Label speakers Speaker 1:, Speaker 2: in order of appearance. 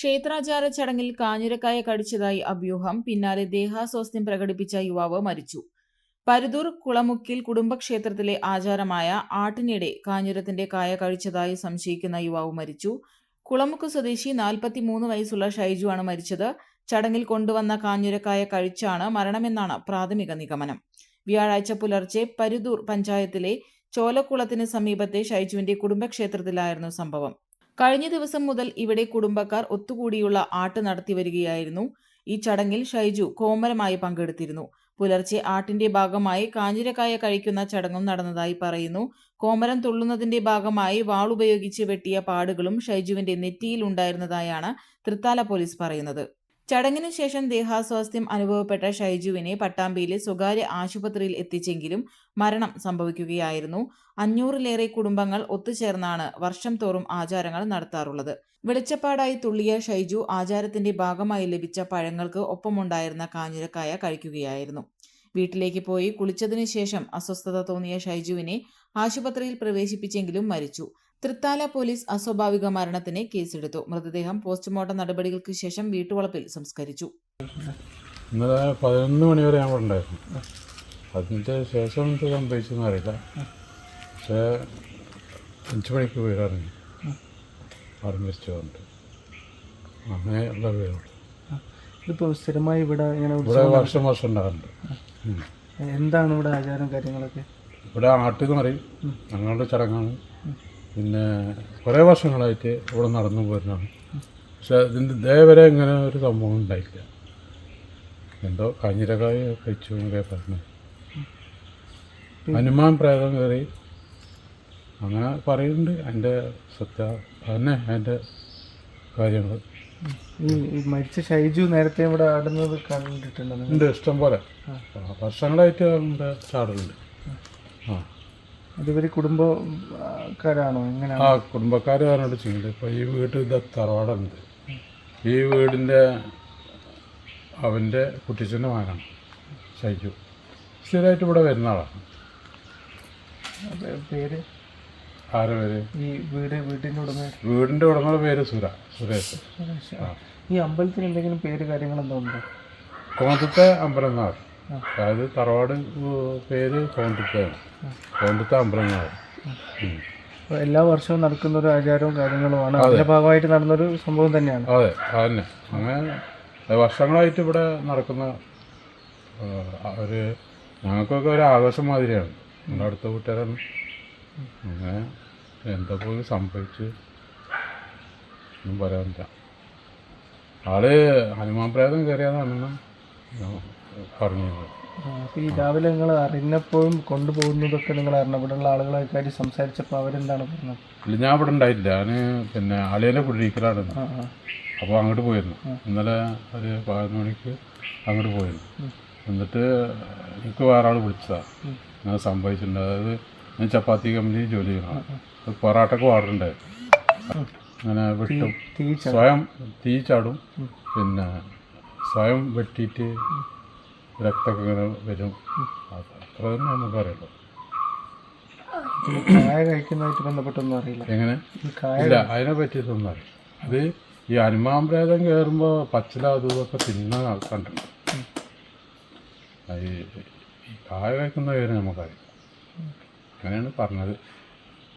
Speaker 1: ക്ഷേത്രാചാര ചടങ്ങിൽ കാഞ്ഞിരക്കായ കടിച്ചതായി അഭ്യൂഹം. പിന്നാലെ ദേഹാസ്വാസ്ഥ്യം പ്രകടിപ്പിച്ച യുവാവ് മരിച്ചു. പരുതൂർ കുളമുക്കിൽ കുടുംബക്ഷേത്രത്തിലെ ആചാരമായ ആട്ടിനിടെ കാഞ്ഞിരത്തിന്റെ കായ കഴിച്ചതായി സംശയിക്കുന്ന യുവാവ് മരിച്ചു. കുളമുക്ക് സ്വദേശി നാൽപ്പത്തിമൂന്ന് വയസ്സുള്ള ഷൈജു ആണ് മരിച്ചത്. ചടങ്ങിൽ കൊണ്ടുവന്ന കാഞ്ഞിരക്കായ കഴിച്ചാണ് മരണമെന്നാണ് പ്രാഥമിക നിഗമനം. വ്യാഴാഴ്ച പുലർച്ചെ പരുതൂർ പഞ്ചായത്തിലെ ചോലക്കുളത്തിന് സമീപത്തെ ഷൈജുവിന്റെ കുടുംബക്ഷേത്രത്തിലായിരുന്നു സംഭവം. കഴിഞ്ഞ ദിവസം മുതൽ ഇവിടെ കുടുംബക്കാർ ഒത്തുകൂടിയുള്ള ആട്ട് നടത്തി വരികയായിരുന്നു. ഈ ചടങ്ങിൽ ഷൈജു കോമരമായി പങ്കെടുത്തിരുന്നു. പുലർച്ചെ ആട്ടിന്റെ ഭാഗമായി കാഞ്ഞിരക്കായ കഴിക്കുന്ന ചടങ്ങും നടന്നതായി പറയുന്നു. കോമരം തുള്ളുന്നതിന്റെ ഭാഗമായി വാളുപയോഗിച്ച് വെട്ടിയ പാടുകളും ഷൈജുവിന്റെ നെറ്റിയിൽ ഉണ്ടായിരുന്നതായാണ് തൃത്താല പോലീസ് പറയുന്നത്. ചടങ്ങിനു ശേഷം ദേഹാസ്വാസ്ഥ്യം അനുഭവപ്പെട്ട ഷൈജുവിനെ പട്ടാമ്പിയിലെ സ്വകാര്യ ആശുപത്രിയിൽ എത്തിച്ചെങ്കിലും മരണം സംഭവിക്കുകയായിരുന്നു. അഞ്ഞൂറിലേറെ കുടുംബങ്ങൾ ഒത്തുചേർന്നാണ് വർഷം തോറും ആചാരങ്ങൾ നടത്താറുള്ളത്. വെളിച്ചപ്പാടായി തുള്ളിയ ഷൈജു ആചാരത്തിന്റെ ഭാഗമായി ലഭിച്ച പഴങ്ങൾക്ക് ഒപ്പമുണ്ടായിരുന്ന കാഞ്ഞിരക്കായ കഴിക്കുകയായിരുന്നു. വീട്ടിലേക്ക് പോയി കുളിച്ചതിനു ശേഷം അസ്വസ്ഥത തോന്നിയ ഷൈജുവിനെ ആശുപത്രിയിൽ പ്രവേശിപ്പിച്ചെങ്കിലും മരിച്ചു. തൃത്താല പോലീസ് അസ്വാഭാവിക മരണത്തിന് കേസെടുത്തു. മൃതദേഹം പോസ്റ്റ്മോർട്ടം നടപടികൾക്ക് ശേഷം വീട്ടുവളപ്പിൽ സംസ്കരിച്ചു.
Speaker 2: ഇന്നലെ പതിനൊന്ന് മണി വരെ ഞാൻ അവിടെ ഉണ്ടായിരുന്നു. അതിന്റെ ശേഷം എന്ത് സംഭവിച്ചെന്ന് അറിയില്ല. പക്ഷേ അഞ്ച് മണിക്ക് വീടിറങ്ങി. ആർമിസ്റ്റുണ്ട് അങ്ങനെ അങ്ങനെയുള്ള വീടുണ്ട്.
Speaker 3: ഇതിപ്പോൾ സ്ഥിരമായി ഇവിടെ ഇങ്ങനെ
Speaker 2: ഇവിടെ വർഷം വർഷം ഉണ്ടാകുന്നുണ്ട്
Speaker 3: എന്താണ് ഇവിടെ ആചാരം കാര്യങ്ങളൊക്കെ?
Speaker 2: ഇവിടെ ആട്ടിന്ന് പറയും ഞങ്ങളുടെ ചടങ്ങാണ്. പിന്നെ കുറേ വർഷങ്ങളായിട്ട് ഇവിടെ നടന്നു പോരുന്നതാണ്. പക്ഷെ ഇതിന്റെ ഇതേവരെ ഇങ്ങനെ ഒരു സംഭവം ഉണ്ടായില്ല എന്തോ കാഞ്ഞിരക്കായ കഴിച്ചു എന്നൊക്കെ പറഞ്ഞു. ഹനുമാൻ പ്രേതം കയറി അങ്ങനെ പറയുന്നുണ്ട് എന്റെ സത്യ തന്നെ എന്റെ കാര്യങ്ങൾ
Speaker 3: മരിച്ച ഷൈജു നേരത്തെ ഇവിടെ ആടുന്നത് കണ്ടിട്ടുണ്ടോ നിങ്ങൾ?
Speaker 2: ഉണ്ട് ഇഷ്ടം പോലെ വർഷങ്ങളായിട്ട് നമ്മുടെ ചാടലുണ്ട് ആ.
Speaker 3: അത് ഇവർ കുടുംബക്കാരാണോ എങ്ങനെയാണ്?
Speaker 2: ആ പറഞ്ഞിട്ട് ചെയ്യുന്നത് ഇപ്പോൾ ഈ വീട് ഇത് തറവാടുണ്ട്. ഈ വീടിന്റെ അവന്റെ കുട്ടിച്ചന്റെ മകനാണ് ഷൈജു സ്ഥിരമായിട്ട് ഇവിടെ വരുന്ന ആളാണ്.
Speaker 3: പേര്?
Speaker 2: ആരെ പേര്?
Speaker 3: ഈ വീട് വീട്ടിന്റെ ഉടമ?
Speaker 2: വീടിന്റെ ഉടമയുടെ പേര് സുര സുരേഷ്.
Speaker 3: ഈ അമ്പലത്തിന് എന്തെങ്കിലും പേര് കാര്യങ്ങളെന്തോ ഉണ്ടോ?
Speaker 2: അമ്പലം അമ്പലങ്ങാവ് അതായത് തറവാട് പേര് കോണ്ടിത്താണ് കോണ്ടിത്ത
Speaker 3: അമ്പലങ്ങളാണ്. എല്ലാ വർഷവും നടക്കുന്ന ഒരു ആചാരവും കാര്യങ്ങളുമാണ്. അതിന്റെ ഭാഗമായിട്ട് നടന്നൊരു സംഭവം തന്നെയാണ്.
Speaker 2: അതെ അതന്നെ. അങ്ങനെ വർഷങ്ങളായിട്ട് ഇവിടെ നടക്കുന്ന ഒരു ഞങ്ങൾക്കൊക്കെ ഒരു ആഘോഷം മാതിരിയാണ്. നമ്മുടെ അടുത്ത കൂട്ടുകാരാണ് അങ്ങനെ എന്താ പോലും സംഭവിച്ച് ഒന്നും പറയാനില്ല. ആൾ ഹനുമാൻ പ്രേതം കയറിയതാണെന്ന്.
Speaker 3: അപ്പോൾ ഈ രാവിലെ നിങ്ങൾ അറിഞ്ഞപ്പോഴും കൊണ്ടുപോകുന്നതൊക്കെ നിങ്ങൾ അറിഞ്ഞ ഇവിടെയുള്ള ആളുകളൊക്കെ സംസാരിച്ചപ്പോൾ അവരെന്താണ് പറഞ്ഞത്?
Speaker 2: ഇല്ല ഞാൻ ഇവിടെ ഉണ്ടായില്ല ഞാൻ പിന്നെ അളിയനെ കുടിയിരിക്കലാണ് അപ്പോൾ അങ്ങോട്ട് പോയിരുന്നു. ഇന്നലെ ഒരു പതിനൊന്ന് മണിക്ക് അങ്ങോട്ട് പോയിരുന്നു. എന്നിട്ട് എനിക്ക് വേറെ ആൾ വിളിച്ചതാണ് ഞാൻ സംഭവിച്ചിട്ടുണ്ട്. അതായത് ഞാൻ ചപ്പാത്തി കമ്പനി ജോലി ചെയ്യണം പൊറാട്ടക്ക് ഓർഡർ അങ്ങനെ വെട്ടും. സ്വയം തീ ചാടും. പിന്നെ സ്വയം വെട്ടിയിട്ട് രക്തമൊക്കെ ഇങ്ങനെ വരും. അത് അത്ര തന്നെ നമുക്കറിയുള്ളൂ
Speaker 3: അറിയുള്ളൂ. കായ കഴിക്കുന്നതായിട്ട് ബന്ധപ്പെട്ടൊന്നും അറിയില്ല.
Speaker 2: എങ്ങനെ? ഇല്ല അതിനെ പറ്റിയിട്ടൊന്നും അറിയില്ല. അത് ഈ അനുമാമ്പ്രേതം പ്രേതം കയറുമ്പോൾ പച്ചില അതും ഇതൊക്കെ തിന്നാൻ ആൾ ഈ ഈ കായ കഴിക്കുന്ന കാര്യം നമുക്കറിയാം അങ്ങനെയാണ് പറഞ്ഞത്.